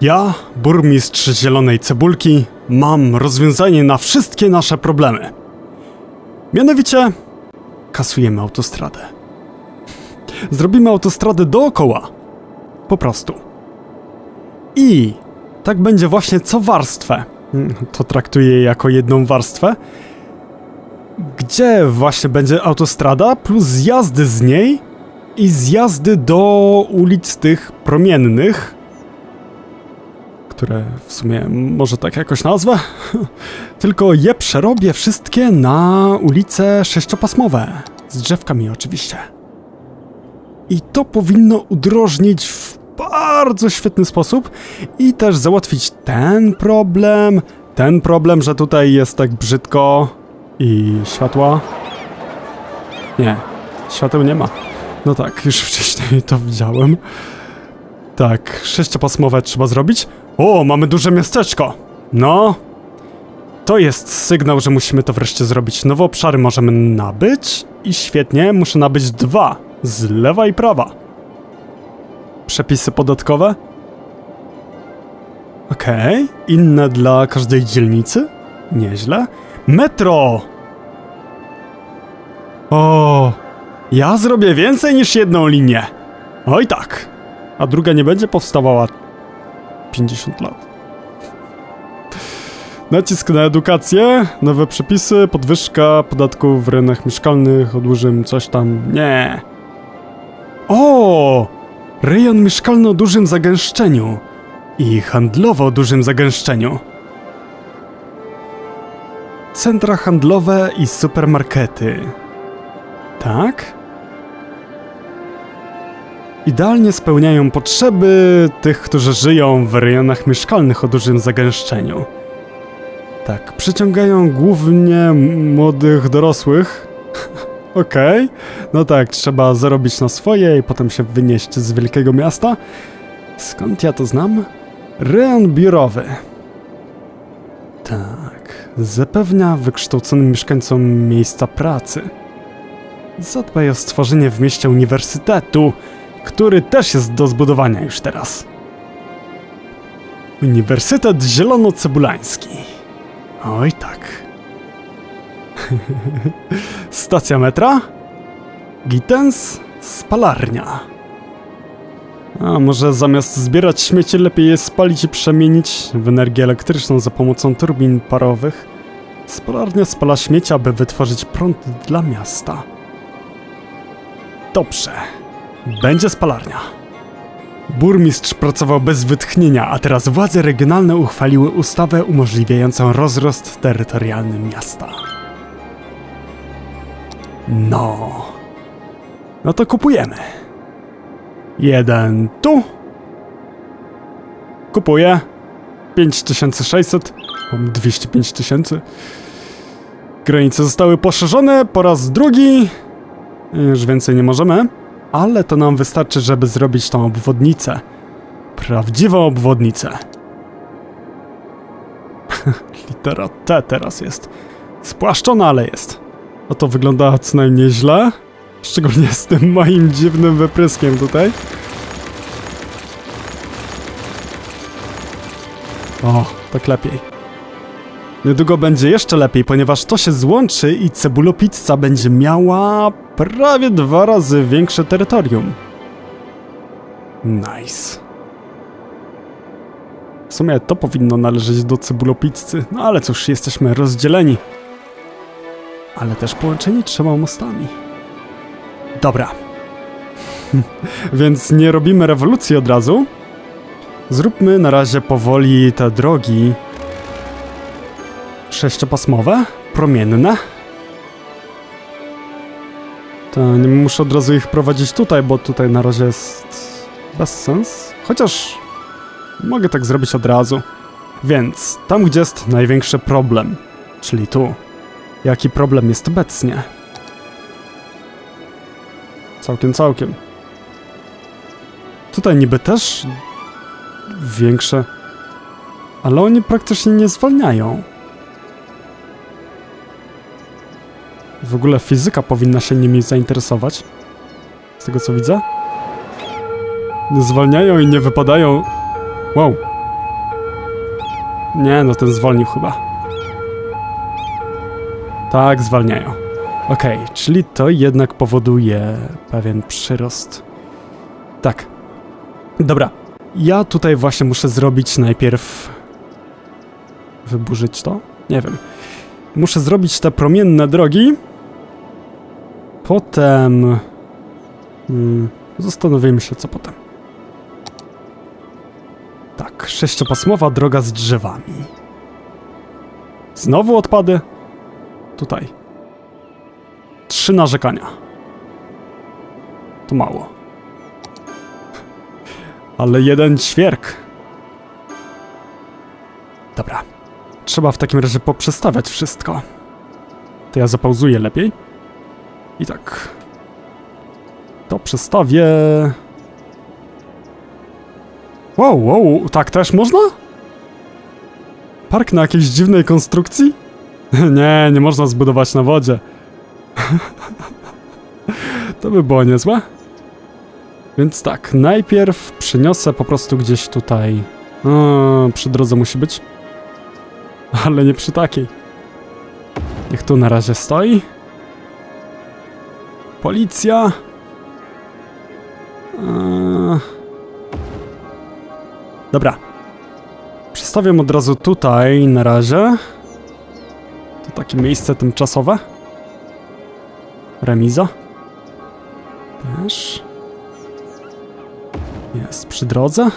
Ja, burmistrz Zielonej Cebulki, mam rozwiązanie na wszystkie nasze problemy. Mianowicie, kasujemy autostradę. Zrobimy autostradę dookoła. Po prostu. I tak będzie właśnie co warstwę. Mm, To traktuję jako jedną warstwę. Gdzie właśnie będzie autostrada plus zjazdy z niej i zjazdy do ulic tych promiennych, które w sumie może tak jakoś nazwę. Tylko je przerobię wszystkie na ulice sześciopasmowe. Z drzewkami oczywiście. I to powinno udrożnić w bardzo świetny sposób i też załatwić ten problem, ten problem, że tutaj jest tak brzydko i światła. Nie, świateł nie ma. No tak, już wcześniej to widziałem. Tak, sześciopasmowe trzeba zrobić. O, mamy duże miasteczko. No. To jest sygnał, że musimy to wreszcie zrobić. Nowe obszary możemy nabyć i świetnie, muszę nabyć dwa. Z lewa i prawa. Przepisy podatkowe? Okej, inne dla każdej dzielnicy? Nieźle. Metro! O, ja zrobię więcej niż jedną linię. Oj tak. A druga nie będzie powstawała 50 lat. Nacisk na edukację, nowe przepisy, podwyżka podatków w rynkach mieszkalnych, odłożymy coś tam. Nie. O! Rejon mieszkalny o dużym zagęszczeniu i handlowo o dużym zagęszczeniu. Centra handlowe i supermarkety. Tak? Idealnie spełniają potrzeby tych, którzy żyją w rejonach mieszkalnych o dużym zagęszczeniu. Tak, przyciągają głównie młodych dorosłych. Okej, no tak, trzeba zarobić na swoje i potem się wynieść z wielkiego miasta. Skąd ja to znam? Rejon biurowy. Tak, zapewnia wykształconym mieszkańcom miejsca pracy. Zadbaj o stworzenie w mieście uniwersytetu, który też jest do zbudowania już teraz. Uniwersytet Zielonocebulański. Oj tak. Stacja metra? Gitens? Spalarnia. A może zamiast zbierać śmieci lepiej je spalić i przemienić w energię elektryczną za pomocą turbin parowych? Spalarnia spala śmieci, aby wytworzyć prąd dla miasta. Dobrze. Będzie spalarnia. Burmistrz pracował bez wytchnienia, a teraz władze regionalne uchwaliły ustawę umożliwiającą rozrost terytorialny miasta. No. No to kupujemy. Jeden tu. Kupuję. 5600. Mam 205 tysięcy. Granice zostały poszerzone po raz drugi. Już więcej nie możemy. Ale to nam wystarczy, żeby zrobić tą obwodnicę. Prawdziwą obwodnicę. Litera T teraz jest. Spłaszczona, ale jest. No to wygląda co najmniej źle. Szczególnie z tym moim dziwnym wypryskiem tutaj. O, tak lepiej. Niedługo będzie jeszcze lepiej, ponieważ to się złączy i cebulopizza będzie miała prawie dwa razy większe terytorium. Nice. W sumie to powinno należeć do cebulopizzy, no ale cóż, jesteśmy rozdzieleni. Ale też połączeni trzema mostami. Dobra. Więc nie robimy rewolucji od razu. Zróbmy na razie powoli te drogi sześciopasmowe, promienne. To nie muszę od razu ich prowadzić tutaj, bo tutaj na razie jest bez sens. Chociaż mogę tak zrobić od razu. Więc tam, gdzie jest największy problem, czyli tu. Jaki problem jest obecnie? Całkiem, całkiem. Tutaj niby też większe, ale oni praktycznie nie zwalniają. W ogóle fizyka powinna się nimi zainteresować. Z tego co widzę. Zwalniają i nie wypadają. Wow, Nie, no ten zwolnił chyba. Tak, zwalniają. Okej, czyli to jednak powoduje pewien przyrost. Tak. Dobra. Ja tutaj właśnie muszę zrobić najpierw... Wyburzyć to? Nie wiem. Muszę zrobić te promienne drogi. Potem... Hmm, zastanowimy się, co potem. Tak, sześciopasmowa droga z drzewami. Znowu odpady? Tutaj. Trzy narzekania. To mało. Ale jeden ćwierk. Dobra. Trzeba w takim razie poprzestawiać wszystko. To ja zapauzuję lepiej. I tak. To przestawię... Wow, wow, tak też można? Park na jakiejś dziwnej konstrukcji? nie, nie można zbudować na wodzie. to by było niezłe. Więc tak, najpierw przyniosę po prostu gdzieś tutaj... O, przy drodze musi być. Ale nie przy takiej. Niech tu na razie stoi. Policja. Eee... Dobra. Przestawiam od razu tutaj na razie. To takie miejsce tymczasowe. Remiza. Też. Jest przy drodze.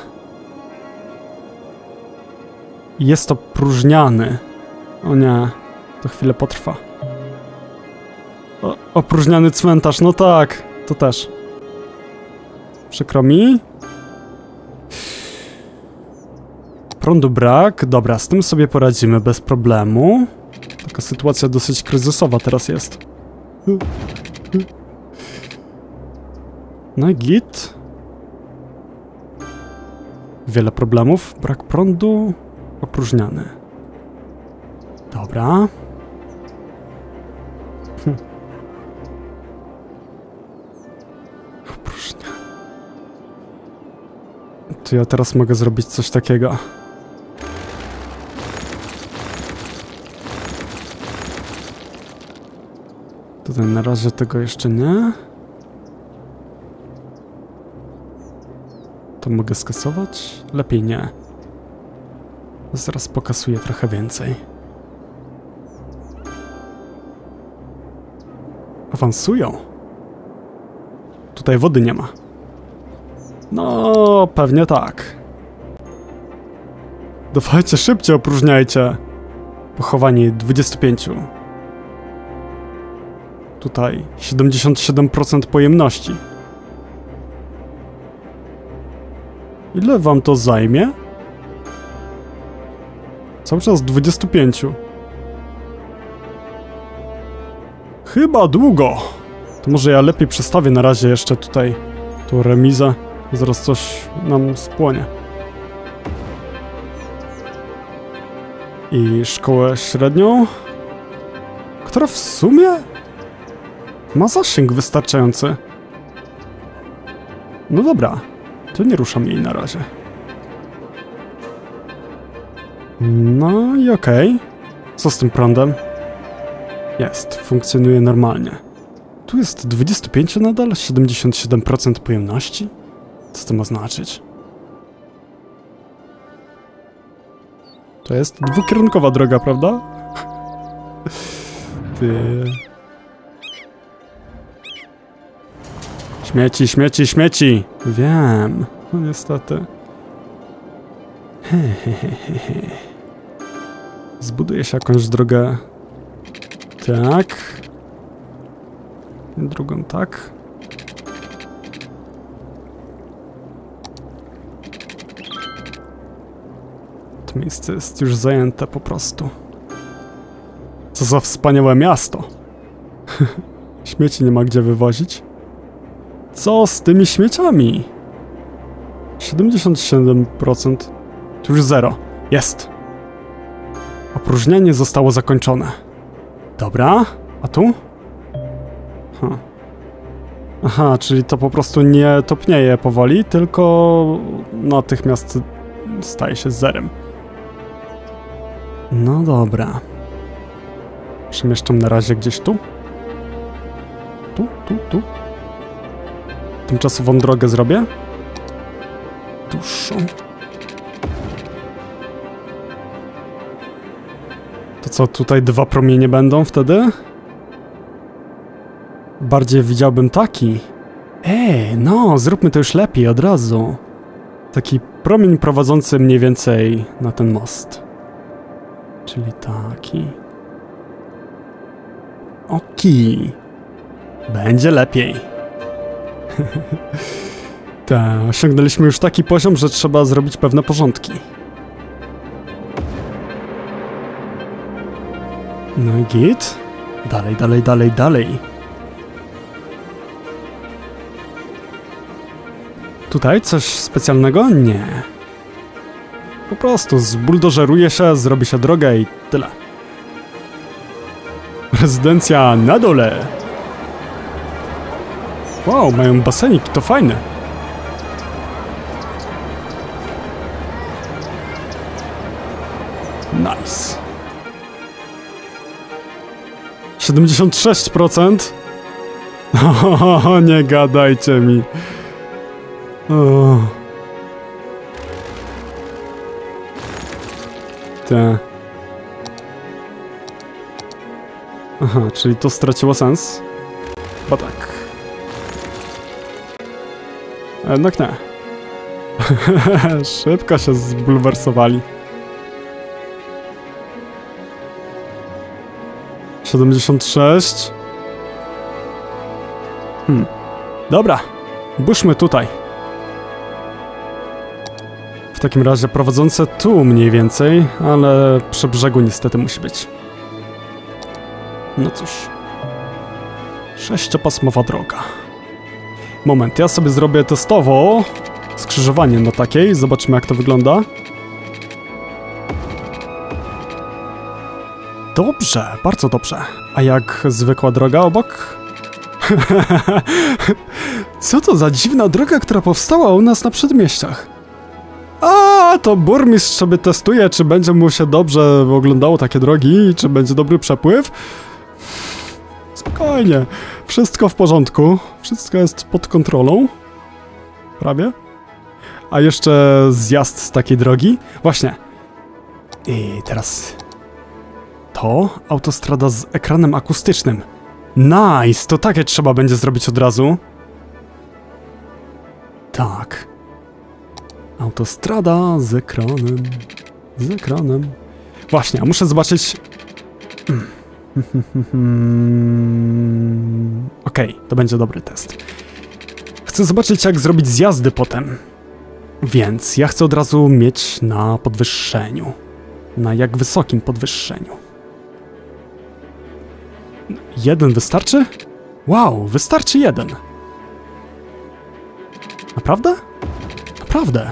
Jest to próżniany. O nie, to chwilę potrwa. O, opróżniany cmentarz, no tak, to też. Przykro mi. Prądu brak, dobra, z tym sobie poradzimy bez problemu. Taka sytuacja dosyć kryzysowa teraz jest. No i git. Wiele problemów, brak prądu, opróżniany. Dobra. Hm. Opróżniany. Ja teraz mogę zrobić coś takiego. Tutaj na razie tego jeszcze nie. To mogę skasować? Lepiej nie. Zaraz pokasuję trochę więcej. Awansują. Tutaj wody nie ma. No, pewnie tak. Dawajcie szybciej, opróżniajcie. Pochowanie 25. Tutaj 77% pojemności. Ile wam to zajmie? Cały czas 25. Chyba długo. To może ja lepiej przestawię na razie jeszcze tutaj tą remizę. Zaraz coś nam spłonie. I szkołę średnią, która w sumie ma zasięg wystarczający. No dobra, to nie ruszam jej na razie. No i okej. Okay. Co z tym prądem? Jest, funkcjonuje normalnie. Tu jest 25 nadal, 77% pojemności? Co to ma znaczyć? To jest dwukierunkowa droga, prawda? Ty... Śmieci, śmieci, śmieci! Wiem, no niestety. Hehehehe. Zbuduje się jakąś drogę. Tak. Drugą tak. To miejsce jest już zajęte po prostu. Co za wspaniałe miasto. Śmieci nie ma gdzie wywozić. Co z tymi śmieciami? 77%. To już zero. Jest. Opróżnienie zostało zakończone. Dobra, a tu? Huh. Aha, czyli to po prostu nie topnieje powoli, tylko natychmiast staje się zerem. No dobra. Przemieszczam na razie gdzieś tu. Tu, tu, tu. Tymczasową drogę zrobię. Dłuższą. Co, tutaj dwa promienie będą wtedy? Bardziej widziałbym taki. Ej, no, zróbmy to już lepiej od razu. Taki promień prowadzący mniej więcej na ten most. Czyli taki. Oki. Będzie lepiej. Tak, osiągnęliśmy już taki poziom, że trzeba zrobić pewne porządki. No i git. Dalej, dalej, dalej, dalej. Tutaj coś specjalnego? Nie. Po prostu zbuldożeruje się, zrobi się drogę i tyle. Rezydencja na dole. Wow, mają basenik, to fajne. 76%? O, nie gadajcie mi. O. Te. Aha, czyli to straciło sens? Bo tak. Jednak nie. Szybko się zbulwersowali. 76. Hmm. Dobra. Buszmy tutaj. W takim razie prowadzące tu mniej więcej, ale przy brzegu niestety musi być. No cóż. Sześciopasmowa droga. Moment, ja sobie zrobię testowo skrzyżowanie na takiej, zobaczymy jak to wygląda. Dobrze, bardzo dobrze. A jak zwykła droga obok? Co to za dziwna droga, która powstała u nas na przedmieściach? A, to burmistrz sobie testuje, czy będzie mu się dobrze oglądało takie drogi, czy będzie dobry przepływ. Spokojnie, wszystko w porządku, wszystko jest pod kontrolą. Prawie. A jeszcze zjazd z takiej drogi. Właśnie. I teraz to autostrada z ekranem akustycznym. Nice, to takie trzeba będzie zrobić od razu. Tak. Autostrada z ekranem. Z ekranem. Właśnie, a muszę zobaczyć. Okej, okay, to będzie dobry test. Chcę zobaczyć, jak zrobić zjazdy potem. Więc ja chcę od razu mieć na podwyższeniu. Na jak wysokim podwyższeniu. Jeden wystarczy? Wow, wystarczy jeden. Naprawdę? Naprawdę.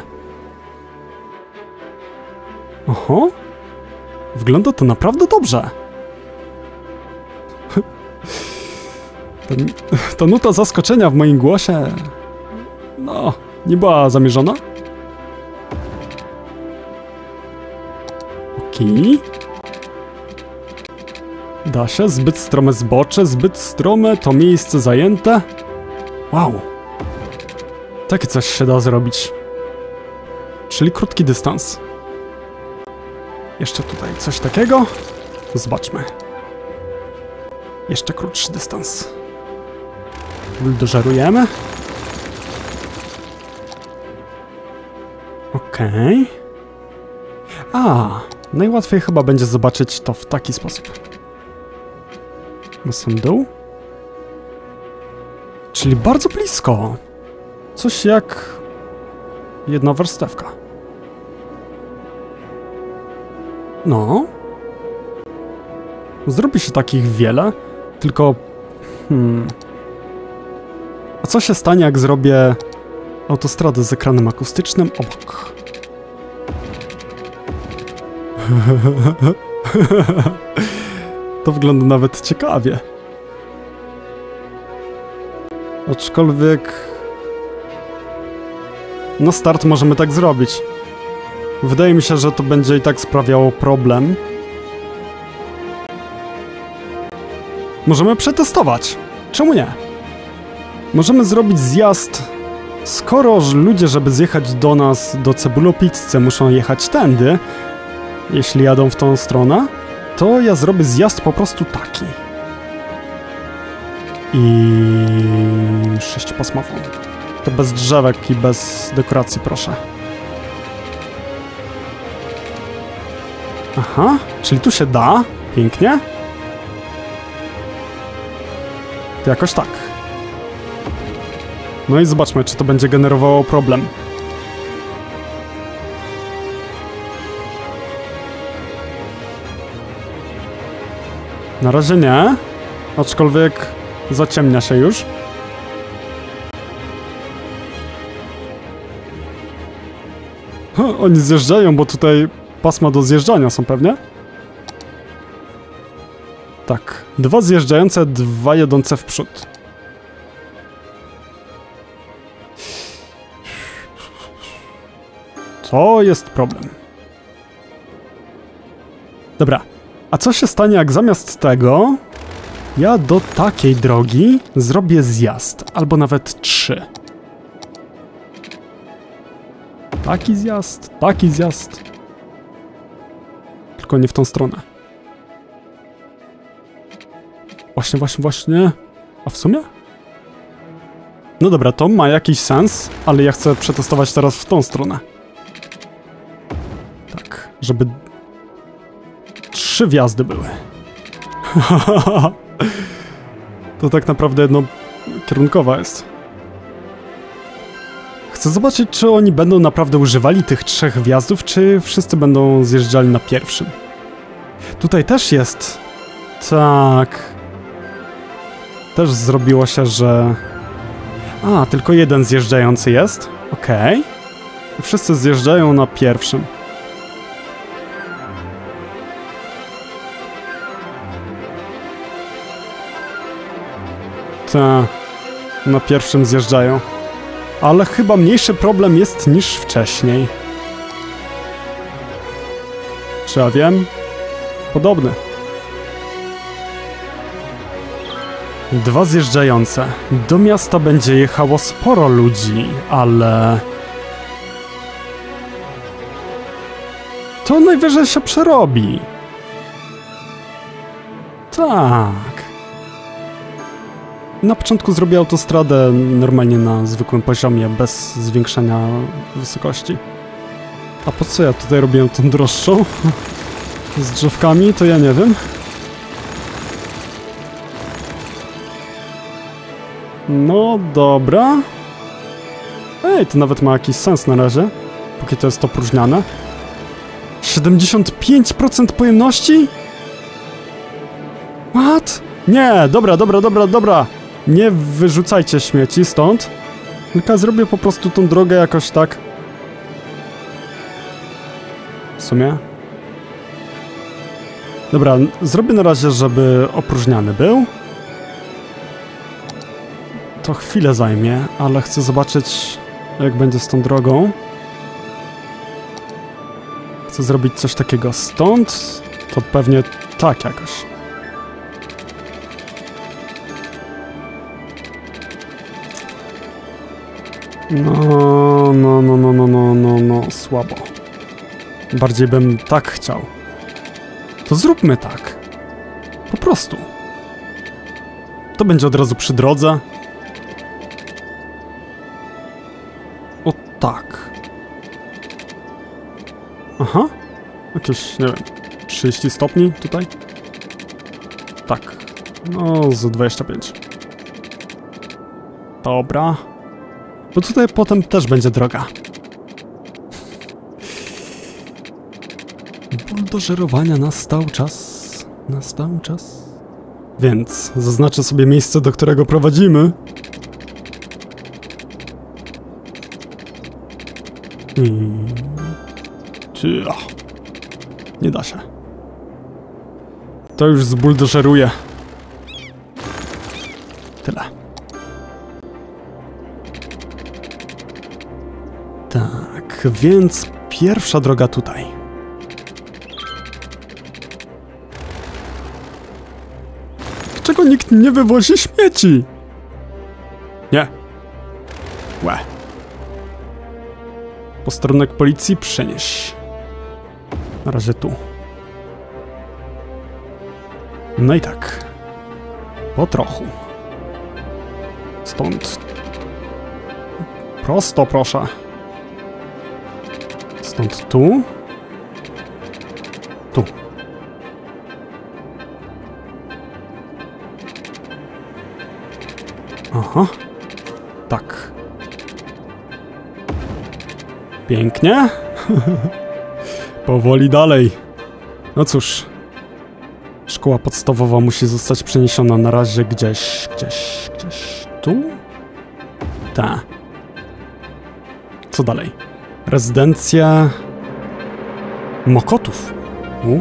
Oho. Wygląda to naprawdę dobrze. Ten, ta nuta zaskoczenia w moim głosie... No, nie była zamierzona. Okej. Da się, zbyt strome zbocze, zbyt strome, to miejsce zajęte. Wow. Takie coś się da zrobić. Czyli krótki dystans. Jeszcze tutaj coś takiego. Zobaczmy. Jeszcze krótszy dystans. Buldożerujemy. Okej. Okay. A, najłatwiej chyba będzie zobaczyć to w taki sposób. Na sam dół. Czyli bardzo blisko. Coś jak jedna warstewka. No. Zrobi się takich wiele, tylko... Hmm. A co się stanie, jak zrobię autostradę z ekranem akustycznym obok? To wygląda nawet ciekawie. Aczkolwiek... Na start możemy tak zrobić. Wydaje mi się, że to będzie i tak sprawiało problem. Możemy przetestować. Czemu nie? Możemy zrobić zjazd... Skoro ludzie, żeby zjechać do nas, do Cebulopizce, muszą jechać tędy, jeśli jadą w tą stronę, to ja zrobię zjazd po prostu taki. I sześciopasmową. To bez drzewek i bez dekoracji, proszę. Aha, czyli tu się da. Pięknie. To jakoś tak. No i zobaczmy, czy to będzie generowało problem. Na razie nie, aczkolwiek zaciemnia się już. Oni zjeżdżają, bo tutaj pasma do zjeżdżania są pewnie. Tak, dwa zjeżdżające, dwa jedące w przód. To jest problem. Dobra, a co się stanie, jak zamiast tego ja do takiej drogi zrobię zjazd, albo nawet trzy. Taki zjazd, taki zjazd. Tylko nie w tą stronę. Właśnie, właśnie, właśnie. A w sumie? No dobra, to ma jakiś sens, ale ja chcę przetestować teraz w tą stronę. Tak, żeby trzy wjazdy były. to tak naprawdę jedno kierunkowa jest. Chcę zobaczyć, czy oni będą naprawdę używali tych trzech wjazdów, czy wszyscy będą zjeżdżali na pierwszym. Tutaj też jest... Tak... Też zrobiło się, że... A, tylko jeden zjeżdżający jest. Okej. Okay. Wszyscy zjeżdżają na pierwszym. Ta, na pierwszym zjeżdżają. Ale chyba mniejszy problem jest niż wcześniej. Czy ja wiem? Podobny. Dwa zjeżdżające. Do miasta będzie jechało sporo ludzi, ale... To najwyżej się przerobi. Tak. Na początku zrobię autostradę normalnie na zwykłym poziomie, bez zwiększania wysokości. A po co ja tutaj robiłem tą droższą? Z drzewkami, to ja nie wiem. No dobra. Ej, to nawet ma jakiś sens na razie, póki to jest opróżniane. 75% pojemności? What? Nie, dobra, dobra, dobra, dobra. Nie wyrzucajcie śmieci stąd. Tylko zrobię po prostu tą drogę jakoś tak. W sumie. Dobra, zrobię na razie, żeby opróżniany był. To chwilę zajmie, ale chcę zobaczyć, jak będzie z tą drogą. Chcę zrobić coś takiego stąd. To pewnie tak jakoś. No, no, no, no, no, no, no, no, słabo. Bardziej bym tak chciał. To zróbmy tak. Po prostu. To będzie od razu przy drodze. O tak. Aha. Jakieś, nie wiem, 30 stopni tutaj? Tak. No, z 25. Dobra. Bo tutaj potem też będzie droga. Buldożerowania nastał czas. Nastał czas. Więc zaznaczę sobie miejsce, do którego prowadzimy. I... Nie da się. To już zbuldożeruje. Więc pierwsza droga tutaj. Czego nikt nie wywozi śmieci? Nie. Łe. Posterunek policji przenieś. Na razie tu. No i tak. Po trochu. Stąd. Prosto, proszę. Stąd tu. Tu. Aha. Tak. Pięknie. Powoli dalej. No cóż. Szkoła podstawowa musi zostać przeniesiona na razie gdzieś, gdzieś, gdzieś tu? Ta. Co dalej? Rezydencja... Mokotów. U?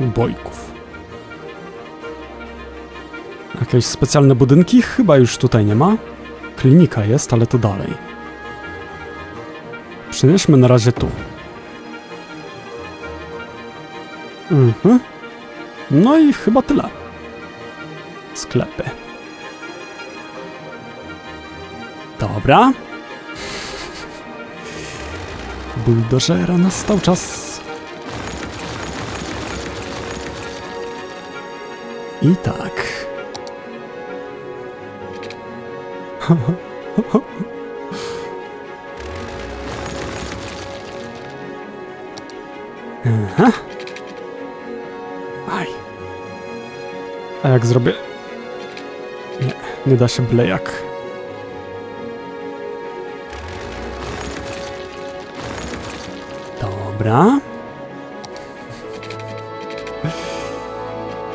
Bojków. Jakieś specjalne budynki? Chyba już tutaj nie ma. Klinika jest, ale to dalej. Przenieśmy na razie tu. Mhm. No i chyba tyle. Sklepy. Dobra. Buldożera nastał czas. I tak. Aha. Aj. A jak zrobię... Nie, nie da się byle Dobra.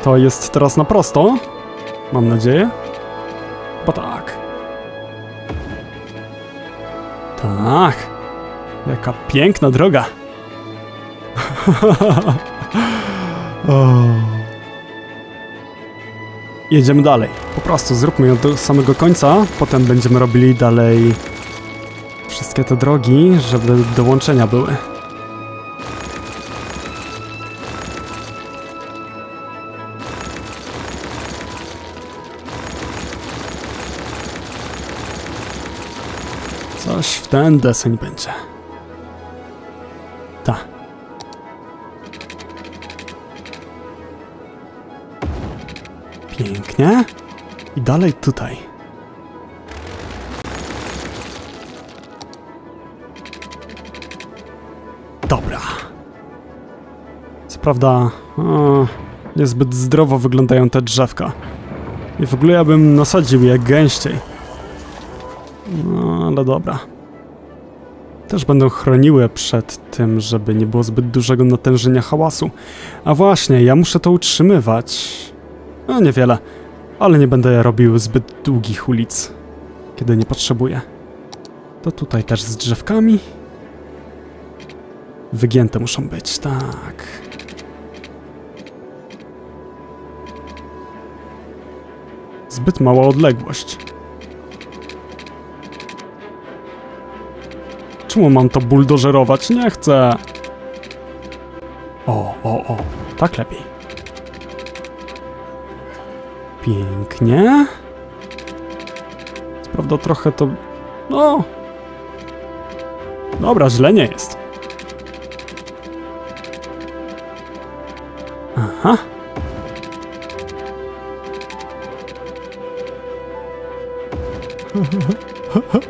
To jest teraz na prosto. Mam nadzieję. Bo tak. Tak. Jaka piękna droga. Jedziemy dalej. Po prostu zróbmy ją do samego końca, potem będziemy robili dalej wszystkie te drogi, żeby do łączenia były. Ten deseń będzie. Ta. Pięknie. I dalej tutaj. Dobra. Co prawda, o, niezbyt zdrowo wyglądają te drzewka. I w ogóle ja bym nasadził je gęściej. No, ale dobra. Też będą chroniły przed tym, żeby nie było zbyt dużego natężenia hałasu. A właśnie, ja muszę to utrzymywać. No niewiele, ale nie będę robił zbyt długich ulic, kiedy nie potrzebuję. To tutaj też z drzewkami. Wygięte muszą być, tak. Zbyt mała odległość. Czemu mam to buldożerować? Nie chcę. O, o, o. Tak lepiej. Pięknie. Prawda trochę to... No... Dobra, źle nie jest. Aha.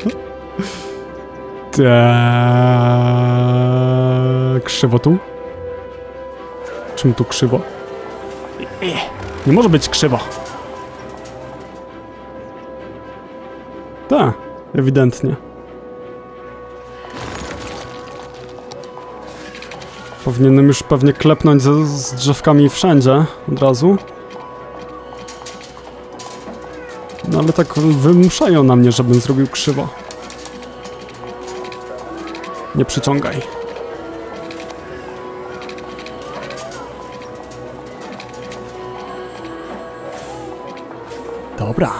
Tak, krzywo tu? Czym tu krzywo? Nie może być krzywo. Tak, ewidentnie. Powinienem już pewnie klepnąć ze, z drzewkami wszędzie od razu. No ale tak wymuszają na mnie, żebym zrobił krzywo. Nie przyciągaj. Dobra.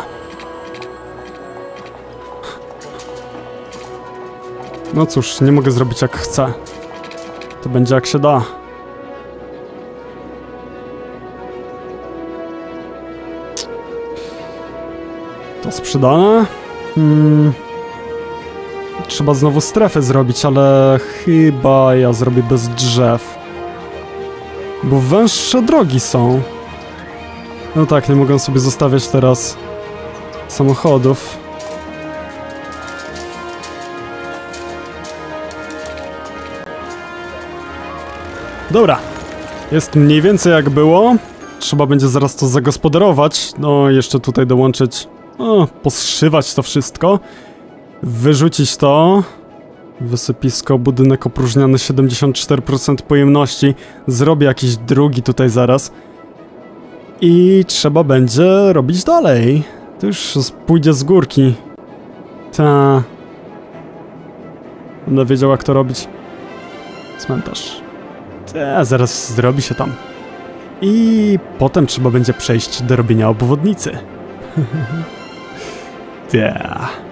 No cóż, nie mogę zrobić jak chcę. To będzie jak się da. To sprzedane. Hmm. Trzeba znowu strefę zrobić, ale chyba ja zrobię bez drzew. Bo węższe drogi są. No tak, nie mogę sobie zostawiać teraz samochodów. Dobra. Jest mniej więcej jak było. Trzeba będzie zaraz to zagospodarować. No, jeszcze tutaj dołączyć. No, poszywać to wszystko. Wyrzucić to. Wysypisko, budynek opróżniany 74% pojemności. Zrobię jakiś drugi tutaj zaraz. I trzeba będzie robić dalej. To już pójdzie z górki. Ta. Będę wiedział jak to robić. Cmentarz. Ta, zaraz zrobi się tam. I potem trzeba będzie przejść do robienia obwodnicy. Ta.